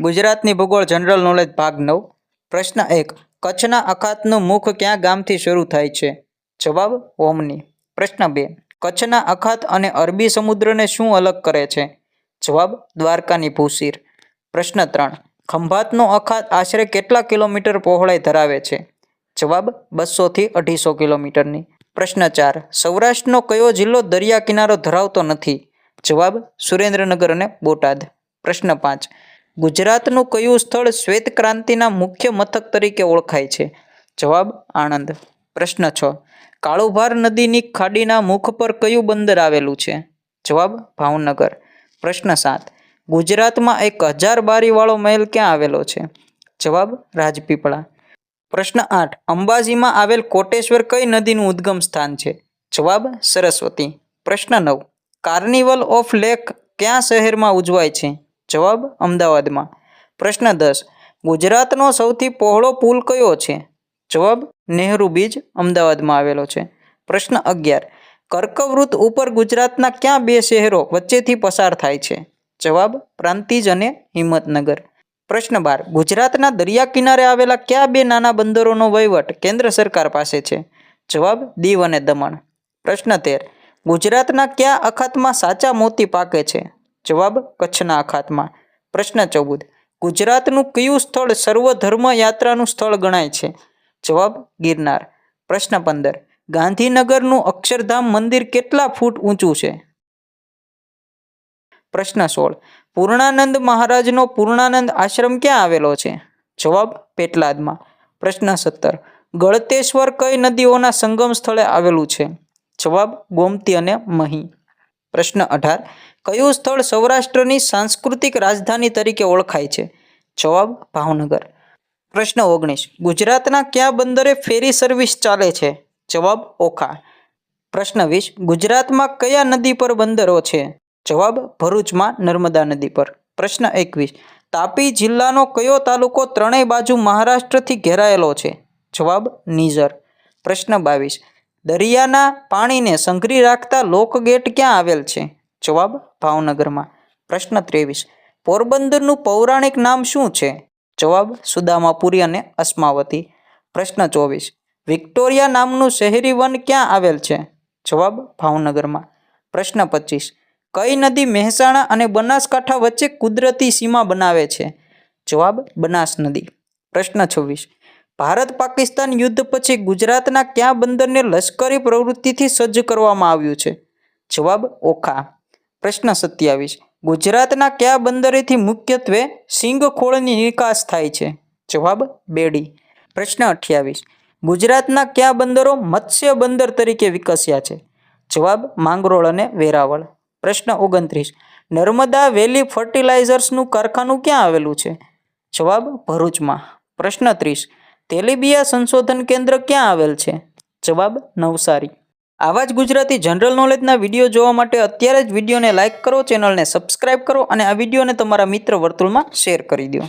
ગુજરાતની ભૂગોળ general knowledge ભાગ નવ. પ્રશ્ન એક, કચ્છના અખાતનું મુખ ક્યાં ગામથી શરૂ થાય છે? જવાબ, ઓમની. પ્રશ્ન બે, કચ્છના અખાત અને અરબી સમુદ્રને શું અલગ કરે છે? જવાબ, દ્વારકાની ભૂશીર પ્રશ્ન ત્રણ, ખંભાતનો અખાત આશરે કેટલા કિલોમીટર પહોળાઈ ધરાવે છે? જવાબ, બસોથી અઢીસો કિલોમીટરની. પ્રશ્ન ચાર, સૌરાષ્ટ્રનો કયો જિલ્લો દરિયા કિનારો ધરાવતો નથી? જવાબ, સુરેન્દ્રનગર અને બોટાદ. પ્રશ્ન પાંચ ગુજરાતનું કયું સ્થળ શ્વેત ક્રાંતિના મુખ્ય મથક તરીકે ઓળખાય છે? જવાબ, આણંદ. પ્રશ્ન છ. કાળુભાર નદીની ખાડીના મુખ પર કયું બંદર આવેલું છે? જવાબ, ભાવનગર. પ્રશ્ન સાત. ગુજરાતમાં એક હજાર બારીવાળો મહેલ ક્યાં આવેલો છે? જવાબ, રાજપીપળા. પ્રશ્ન આઠ. અંબાજીમાં આવેલ કોટેશ્વર કઈ નદીનું ઉદ્ગમ સ્થાન છે? જવાબ, સરસ્વતી. પ્રશ્ન નવ. કાર્નિવલ ઓફ લેક ક્યાં શહેરમાં ઉજવાય છે? જવાબ અમદાવાદમાં. પ્રશ્ન દસ, ગુજરાતનો સૌથી પહોળો પુલ કયો છે? જવાબ, નહેરુ બીજ અમદાવાદમાં આવેલો છે. પ્રશ્ન અગિયાર કર્કવૃત ઉપર ગુજરાતના ક્યાં બે શહેરો વચ્ચેથી પસાર થાય છે? જવાબ, પ્રાંતિજ અને હિંમતનગર. પ્રશ્ન બાર, ગુજરાતના દરિયા કિનારે આવેલા કયા બે નાના બંદરોનો વહીવટ કેન્દ્ર સરકાર પાસે છે? જવાબ, દીવ અને દમણ. પ્રશ્ન તેર, ગુજરાતના કયા અખાતમાં સાચા મોતી પાકે છે? જવાબ કચ્છના અખાતમાં પ્રશ્ન ચૌદ. ગુજરાતનું કયું સ્થળ સર્વધર્મ યાત્રાનું સ્થળ ગણાય છે? જવાબ ગિરનાર. પ્રશ્ન પંદર. ગાંધીનગરનું અક્ષરધામ મંદિર કેટલા ફૂટ ઊંચું છે? પ્રશ્ન સોળ. પૂર્ણાનંદ મહારાજનો પૂર્ણાનંદ આશ્રમ ક્યાં આવેલો છે? જવાબ પેટલાદમાં. પ્રશ્ન સત્તર. ગળતેશ્વર કઈ નદીઓના સંગમ સ્થળે આવેલું છે? જવાબ ગોમતી અને મહી. પ્રશ્ન અઢાર. કયું સ્થળ સૌરાષ્ટ્રની સાંસ્કૃતિક રાજધાની તરીકે ઓળખાય છે? જવાબ, ભાવનગર. પ્રશ્ન ઓગણીસ. ગુજરાતના કયા બંદરે ફેરી સર્વિસ ચાલે છે? જવાબ, ઓખા. પ્રશ્ન વીસ. ગુજરાતમાં કયા નદી પર બંદરો છે? જવાબ, ભરૂચમાં નર્મદા નદી પર. પ્રશ્ન એકવીસ. તાપી જિલ્લાનો કયો તાલુકો ત્રણેય બાજુ મહારાષ્ટ્રથી ઘેરાયેલો છે? જવાબ, નિઝર. પ્રશ્ન બાવીસ. દરિયાના પાણીને સંઘરી રાખતા લોકગેટ ક્યાં આવેલ છે? જવાબ ભાવનગરમાં. પ્રશ્ન ત્રેવીસ. પોરબંદરનું પૌરાણિક નામ શું છે? જવાબ સુદામાપુરી અને અસ્માવતી. પ્રશ્ન ચોવીસ. વિક્ટોરિયા નામનું શહેરી વન ક્યાં આવેલ છે? જવાબ ભાવનગરમાં. પ્રશ્ન પચીસ. કઈ નદી મહેસાણા અને બનાસકાંઠા વચ્ચે કુદરતી સીમા બનાવે છે? જવાબ બનાસ નદી. પ્રશ્ન છવ્વીસ. ભારત પાકિસ્તાન યુદ્ધ પછી ગુજરાતના કયા બંદરને લશ્કરી પ્રવૃત્તિથી સજ્જ કરવામાં આવ્યું છે? જવાબ ઓખા. પ્રશ્ન સત્યાવીસ. ગુજરાતના કયા બંદરેથી મુખ્યત્વે સિંગખોળની નિકાસ થાય છે? જવાબ બેડી પ્રશ્ન અઠ્યાવીસ. ગુજરાતના કયા બંદરો મત્સ્ય બંદર તરીકે વિકસ્યા છે? જવાબ માંગરોળ અને વેરાવળ. પ્રશ્ન ઓગણત્રીસ. નર્મદા વેલી ફર્ટિલાઇઝર્સનું કારખાનું ક્યાં આવેલું છે? જવાબ ભરૂચમાં. પ્રશ્ન ત્રીસ. તેલીબિયા સંશોધન કેન્દ્ર ક્યાં આવેલ છે? જવાબ નવસારી. આવા જ ગુજરાતી જનરલ નોલેજના વીડિયો જોવા માટે અત્યારે જ વિડીયોને લાઇક કરો ચેનલને સબસ્ક્રાઇબ કરો અને આ વિડીયોને તમારા મિત્ર વર્તુળમાં શેર કરી દો.